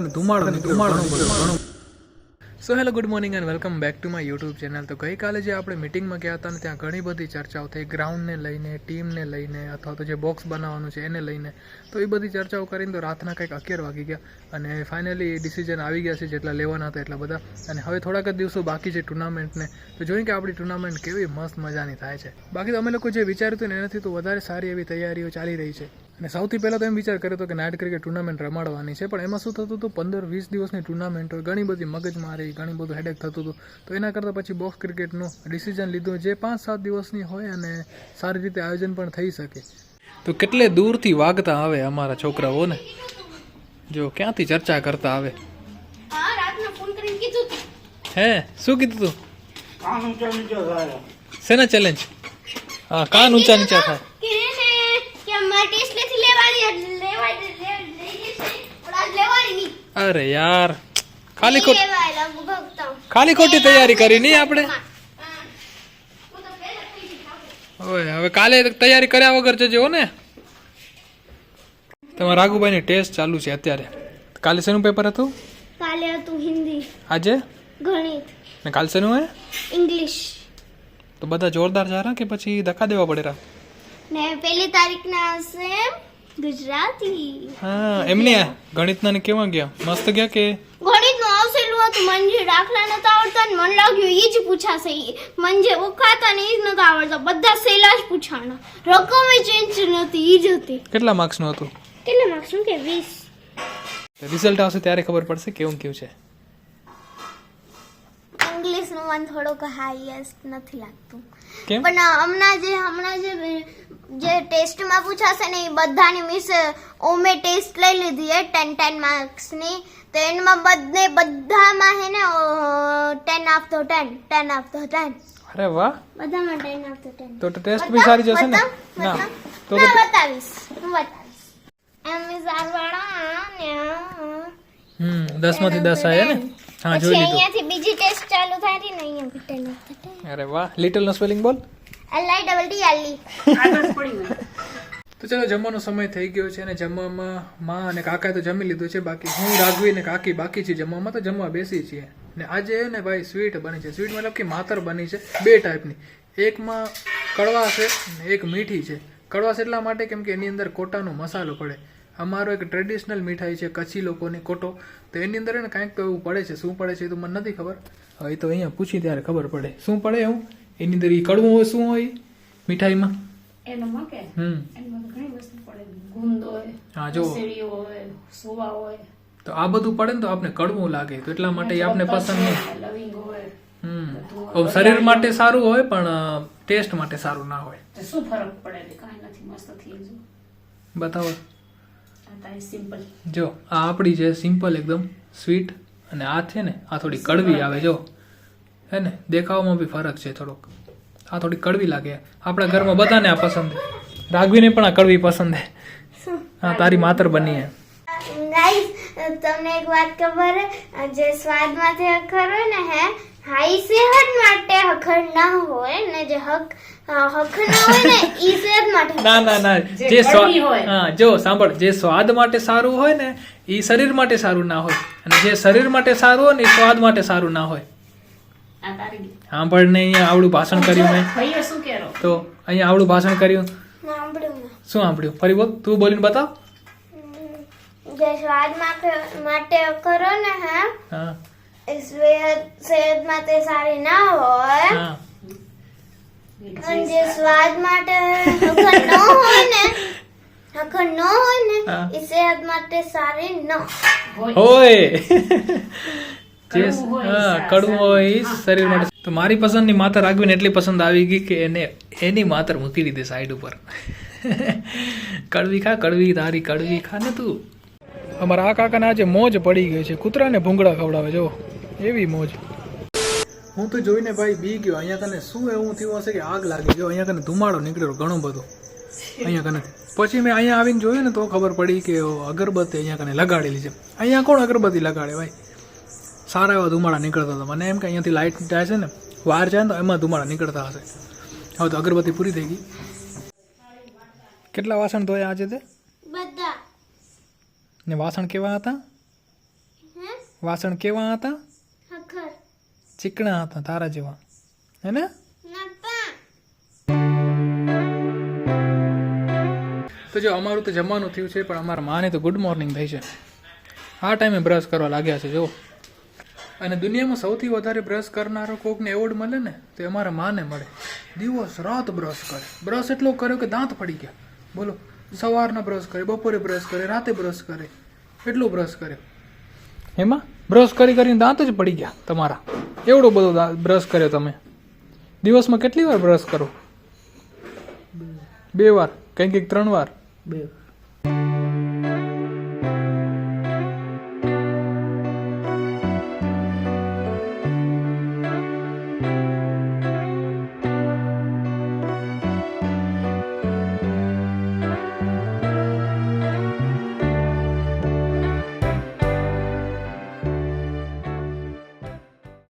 અને ધુમાડો ધુમાડો ઘણો so hello good morning and welcome back to my YouTube channel તો ગઈકાલે જે આપણે મિટિંગમાં ગયા હતા ને ત્યાં ઘણી બધી ચર્ચાઓ થઈ ગ્રાઉન્ડને લઈને ટીમને લઈને અથવા તો જે બોક્સ બનાવવાનું છે એને લઈને. તો એ બધી ચર્ચાઓ કરીને તો રાતના કંઈક અગિયાર વાગી ગયા અને ફાઇનલી ડિસિઝન આવી ગયા છે જેટલા લેવાના હતા એટલા બધા. અને હવે થોડાક જ દિવસો બાકી છે ટુર્નામેન્ટને તો જોઈએ કે આપણી ટુર્નામેન્ટ કેવી મસ્ત મજાની થાય છે. બાકી તો અમે લોકો જે વિચાર્યું હતું ને એનાથી તો વધારે સારી એવી તૈયારીઓ ચાલી રહી છે. અને સૌથી પહેલાં તો એમ વિચાર કર્યો હતો કે નાઇટ ક્રિકેટ ટુર્નામેન્ટ રમાડવાની છે પણ એમાં શું થતું હતું? પંદર વીસ દિવસની ટુર્નામેન્ટ હોય ઘણી બધી મગજમારી ઘણી બધું હેડેક થતું હતું. તો એના કરતાં પછી બોક્સ ક્રિકેટનું ડિસિઝન લીધું જે પાંચ સાત દિવસની હોય અને સારી રીતે આયોજન પણ થઈ શકે. તો કેટલે દૂરથી વાગતા આવે અમારા છોકરાઓને? જો ક્યાંથી ચર્ચા કરતા આવે? હા રાતના કીધું તું. હે શું કીધું તું? શેના ચેલેન્જ હા કાન ઊંચા નીચા થાય કે ને કે અમારે ટેસ્ટ નથી લેવાની એટલે લેવાય લે- લે- લઈ જશે પણ આજ લેવાની નહીં અરે યાર. ખાલી ખોટ ખાલી ખોટી તૈયારી કરી નહીં આપણે. ઓય હવે કાલે તૈયારી કર્યા વગર જજો ને. તમારા રાઘુભાઈની ટેસ્ટ ચાલુ છે અત્યારે. કાલે શેનું પેપર હતું? કાલે હતું હિન્દી. આજે? ગણિત. ને કાલે શેનું હે? ઇંગ્લિશ. તો બધા જોરદાર જારા કે પછી ધક્કા દેવા પડે રા? ને પહેલી તારીખના હશે ગુજરાતી. હા એમને ગણિતના કેવા ગયા? મસ્ત ગયા કે? ગણિતનું આવશેલું હતું મને જે દાખલા નતા આવડતા ને મને લાગ્યું એ જ પૂછાશે મને જે ઓખાતા ને એ જ નતા આવડતા બધા સેલા જ પૂછાણા. રકમે ચેન્જ નતી એ જ હતી. કેટલા માર્ક્સનું હતું? કેટલા માર્ક્સનું કે? 20 રિઝલ્ટ આવશે ત્યારે ખબર પડશે કેવું કેવું છે. ઇંગ્લિશનું મને થોડોક હાઈએસ્ટ નથી લાગતું. પણ હમણાં જે હમણાં જે જે ટેસ્ટમાં પૂછાશે ને એ બધાની મિસ ઓમે ટેસ્ટ લઈ લીધી હે ટેન ટેન માર્ક્સની તો એમાં બધે બધામાં હે ને ten of the ten ten of the ten અરે વાહ. બધામાં ટેન ઓફ ધ ટેન તો ટેસ્ટ બી સારી જશે ને? ના. તો ના તો બતાવીશ હું બતાવીશ. એમ ઇઝ આર વાળા ને આ. હમ દસમાંથી દસ આયા ને? હા પછી જોઈ લીધું. અહીંયાથી બીજી ટેસ્ટ ચાલુ થાય રહી ને અહીંયા ટેન ઓફ ધ ટેન અરે વાહ લિટલ નો સ્પેલિંગ બોલ. એલ તો ચલો, જમવાનો સમય થઈ ગયો છે અને જમવામાં માં અને કાકાએ તો જમી લીધું છે. બાકી હું, રાઘવી ને કાકી બાકી છે જમવામાં, તો જમવા બેસી છીએ. ને આજે ને ભાઈ સ્વીટ બની છે. સ્વીટ મતલબ કે માતર બની છે. બે ટાઈપની એકમાં કડવા છે એક મીઠી છે. કડવાશ એટલા માટે કેમ કે એની અંદર કોટાનો મસાલો પડે. અમારો એક ટ્રેડિશનલ મીઠાઈ છે, કચ્છી લોકોની કોટો. તો એની અંદર એને કાંઈક એવું પડે છે. શું પડે છે એ તો મને નથી ખબર. એ તો અહીંયા પૂછી ત્યારે ખબર પડે. શું પડે એવું? એની અંદર એ કડવું હોય શું હોય મીઠાઈમાં? એનામાં કે હમ. એમાં ઘણી વસ્તુ પડે. ગુંદ હોય હા જો. હોય સોવા હોય. તો આ બધું પડે ને તો આપને કડવું લાગે. તો એટલા માટે આપને પસંદ નહીં લવિંગ હોય. હમ. શરીર માટે સારું હોય પણ ટેસ્ટ માટે સારું ના હોય. શું ફરક પડે? કાંઈ નથી મસ્ત થઈ જો બતાવો. સિમ્પલ જો આ આપણી છે સિમ્પલ એકદમ સ્વીટ અને આ છે ને આ થોડી કડવી આવે જો. હે ને દેખાવામાં બી ફરક છે થોડોક. આ થોડી કડવી લાગે. આપણા ઘરમાં બધાને આ પસંદ છે. રાઘવીને પણ આ કડવી પસંદ છે. હા તારી માતર બની હે ગાઈસ તમને એક વાત ખબર જે સ્વાદમાંથી અખર હોય ને હે હાઈ સેહત માટે અખર ના હોય ને જે હક હક ના હોય ને ઈ સેહત માટે ના ના ના. જે જે. હા જો સાંભળ. જે સ્વાદ માટે સારું હોય ને એ શરીર માટે સારું ના હોય. અને જે શરીર માટે સારું હોય ને એ સ્વાદ માટે સારું ના હોય. સાંભળ ને અહીંયા આવડું ભાષણ કર્યું મેં. કેરો? તો અહીંયા આવડું ભાષણ કર્યું. શું સાંભળ્યું? ફરી બોલ તું બોલીને બતાવ. જે સ્વાદ માટે માટે અખર ને હે. હા. સેહત માટે સારી ના હોય. અને જે સ્વાદ માટે અખર ન હોય ને અખર ન હોય ને એ સેહત માટે સારી ન. હોય. જે કડવું હોય, એ શરીર માટે તો મારી પસંદની માતર આગવીને એટલી પસંદ આવી ગઈ કે એને એની માતર મૂકી દીધી સાઈડ ઉપર. કડવી ખા કડવી તારી કડવી ખા ને તું. અમારા આ કાકાને આજે મોજ પડી ગઈ છે. કૂતરાને ભૂંગળા ખવડાવે જો એવી મોજ. હું તો જોઈને ભાઈ બી ગયો. અહીંયા કને શું એવું થયું હશે કે આગ લાગી ગયો અહીંયા કને ધુમાડો નીકળ્યો ઘણો બધો. અહીંયા કને. પછી મેં અહીંયા આવીને જોયું ને તો ખબર પડી કે અગરબત્તી અહીંયા કને લગાડેલી છે. અહીંયા કોણ અગરબત્તી લગાડે ભાઈ? સારા એવા ધુમાડા નીકળતા હતા. મને એમ કે અહીંયાથી લાઇટ જાય છે ને વાર જાય ને તો એમાં ધુમાડા નીકળતા હશે. હવે તો અગરબત્તી પૂરી થઈ ગઈ. કેટલા વાસણ ધોયા આજે તે? બધા. ને વાસણ કેવા હતા? વાસણ કેવા હતા? ચીકણા હતા તારા જેવા. હે ને? તો જો અમારું તો જમવાનું થયું છે પણ અમારા માને તો ગુડ મોર્નિંગ થઈ છે. આ ટાઈમે બ્રશ કરવા લાગ્યા છે જો અને દુનિયામાં સૌથી વધારે બ્રશ કરનારો કોકને એવોર્ડ મળે ને તો એ મારા માને મળે. દિવસ રાત બ્રશ કરે. બ્રશ એટલો કર્યો કે દાંત પડી ગયા. બોલો સવારના બ્રશ કરે બપોરે બ્રશ કરે રાતે બ્રશ કરે. એટલો બ્રશ કર્યો. એમાં? બ્રશ કરી કરીને દાંત જ પડી ગયા તમારા. એવડો બધો બ્રશ કર્યો તમે. દિવસમાં કેટલી વાર બ્રશ કરો? બે. વાર કંઈક કંઈક ત્રણ વાર? બે